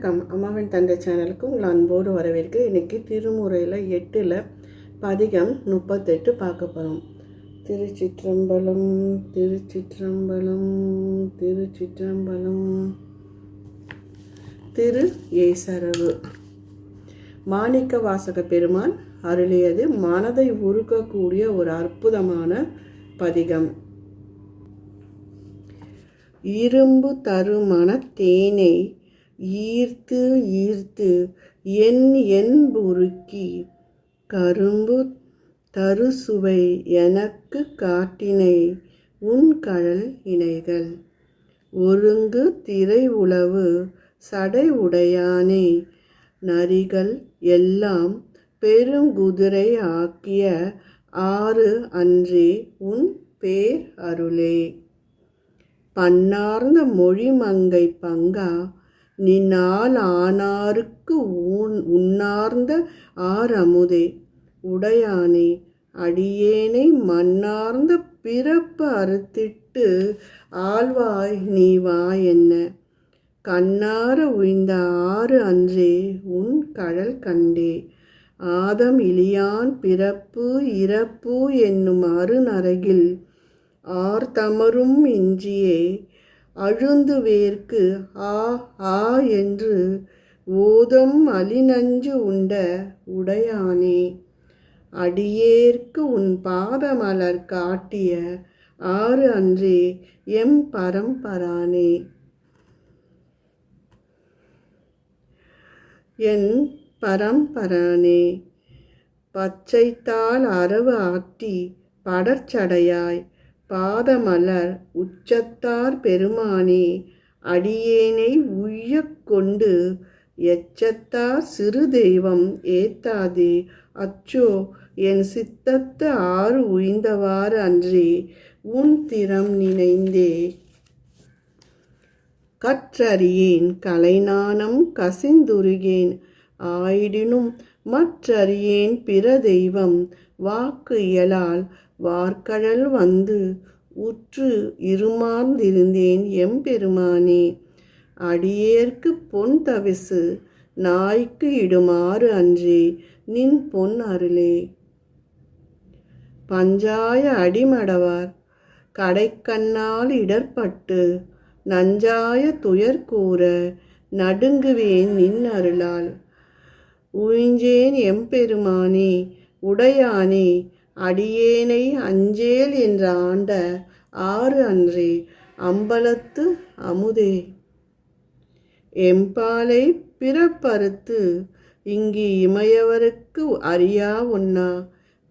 வணக்கம். அம்மாவின் தந்தை சேனலுக்கு உங்களை அன்போடு வரவேற்கு இன்றைக்கி திருமுறையில் எட்டில் பதிகம் முப்பத்தெட்டு பார்க்க போகிறோம் திருச்சிற்றம்பலம் திருச்சிற்றம்பலம் திருச்சிற்றம்பலம். திரு ஏசரவு. மாணிக்க வாசக பெருமான் அருளியது மனதை உருக்கக்கூடிய ஒரு அற்புதமான பதிகம். இரும்பு தருமண தேனை ஈர்த்து ஈர்த்து என் என்புருக்கி கரும்பு தருசுவை எனக்கு காட்டினை உன் கழல் இணைகள் ஒருங்கு திரை உளவு சடை உடையானே நரிகள் எல்லாம் பெருங்குதிரை ஆக்கிய ஆறு அன்றே உன் பேர் அருளே. பன்னார்ந்த மொழிமங்கை பங்கா நின்னால் ஆனாருக்கு ஊன் உன்னார்ந்த அமுதே உடையானே அடியேனை மன்னார்ந்த பிறப்பு அறுத்திட்டு ஆழ்வாய் நீ வா என்ன. கண்ணார உய்ந்த ஆறு அன்றே உன் கடல் கண்டே. ஆதம் இலியான் பிறப்பு இறப்பு என்னும் அருநரகில் ஆர்தமரும் இஞ்சியே. அழுந்து வேர்க்கு ஆ ஆ என்று ஓதம் அலிநஞ்சு உண்ட உடையானே. அடியேற்கு உன் பாதமலர் காட்டிய ஆறு அன்றே எம் பரம்பரானே. என் பரம்பரானே பச்சைத்தால் அரவு ஆட்டி படற்சடையாய் பாதமலர் உச்சத்தார் பெருமானே அடியேனை உய்யக் கொண்டு எச்சத்தார் சிறு தெய்வம் ஏத்தாதே. அச்சோ என் சித்தத்து ஆறு உய்ந்தவாறு அன்றே உன் திறம் நினைந்தே. கற்றறியேன் கலைநாணம் கசிந்துருகேன் ஆயிடினும் மற்றறியேன் பிற தெய்வம் வாக்கு இயலால் வார்க்கடல் வந்து உற்று இருமார்ந்திருந்தேன் எம்பெருமானே. அடியேற்கு பொன் தவிசு நாய்க்கு இடுமாறு அன்றே. நின் பொன் அருளே. பஞ்சாய அடிமடவார் கடைக்கண்ணால் இடர்பட்டு நஞ்சாய துயர் கூற நடுங்குவேன் நின் அருளால். உயிஞ்சேன் எம்பெருமானே உடையானே அடியேனை அஞ்சேல் என்ற ஆண்ட ஆறு அன்றே அம்பலத்து அமுதே. எம்பாலை பிறப்பறுத்து இங்கு இமையவருக்கு அறியா ஒன்னா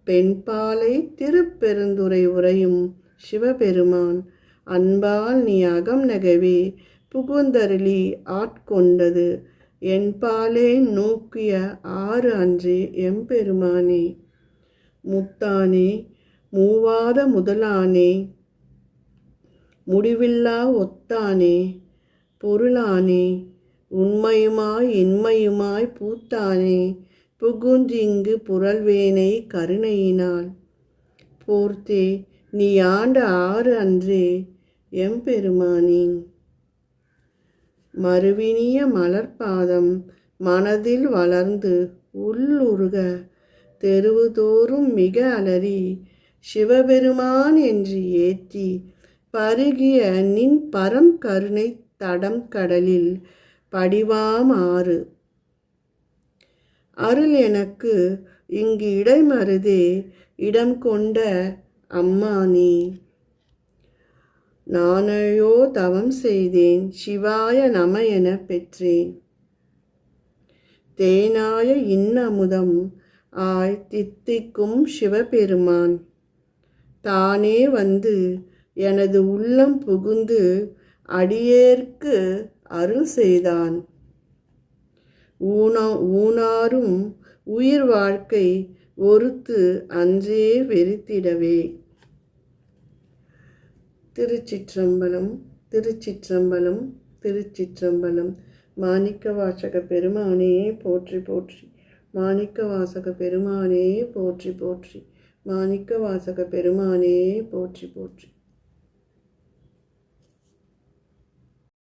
பெண்பாலை திருப்பெருந்துரை உரையும் சிவபெருமான் அன்பால் நீ அகம் நகவே புகுந்தருளி ஆட்கொண்டது. என்பாலே நோக்கிய ஆறு அன்றே எம்பெருமானே. முத்தானே மூவாத முதலானே முடிவில்லா ஒத்தானே பொருளானே உண்மையுமாய் இன்மையுமாய் பூத்தானே புகுந்திங்கு புரள்வேனை கருணையினால். போர்த்தே நீ ஆண்ட ஆறு அன்றே எம்பெருமானே மறுவினிய மலர்பாதம் மனதில் வளர்ந்து உள்ளுருக. தெருவுதோறும் மிக அலறி சிவபெருமான் என்று ஏற்றி பருகிய நின் பரம் கருணை தடம் கடலில் படிவாம் ஆறு. அருள் எனக்கு இங்கு இடைமருதே இடம் கொண்ட அம்மா நீ. நானையோ தவம் செய்தேன் சிவாய நம என பெற்றேன். தேனாய இன்னமுதம் தித்திக்கும் சிவபெருமான். தானே வந்து எனது உள்ளம் புகுந்து அடியேற்கு அருள் செய்தான். ஊனா ஊனாரும் உயிர் வாழ்க்கை ஒருத்து அன்றே வெறித்திடவே. திருச்சிற்றம்பலம் திருச்சிற்றம்பலம் திருச்சிற்றம்பலம். மாணிக்க வாசக பெருமானே போற்றி போற்றி. மாணிக்க வாசக பெருமானே போற்றி போற்றி. மாணிக்க வாசக பெருமானே போற்றி போற்றி.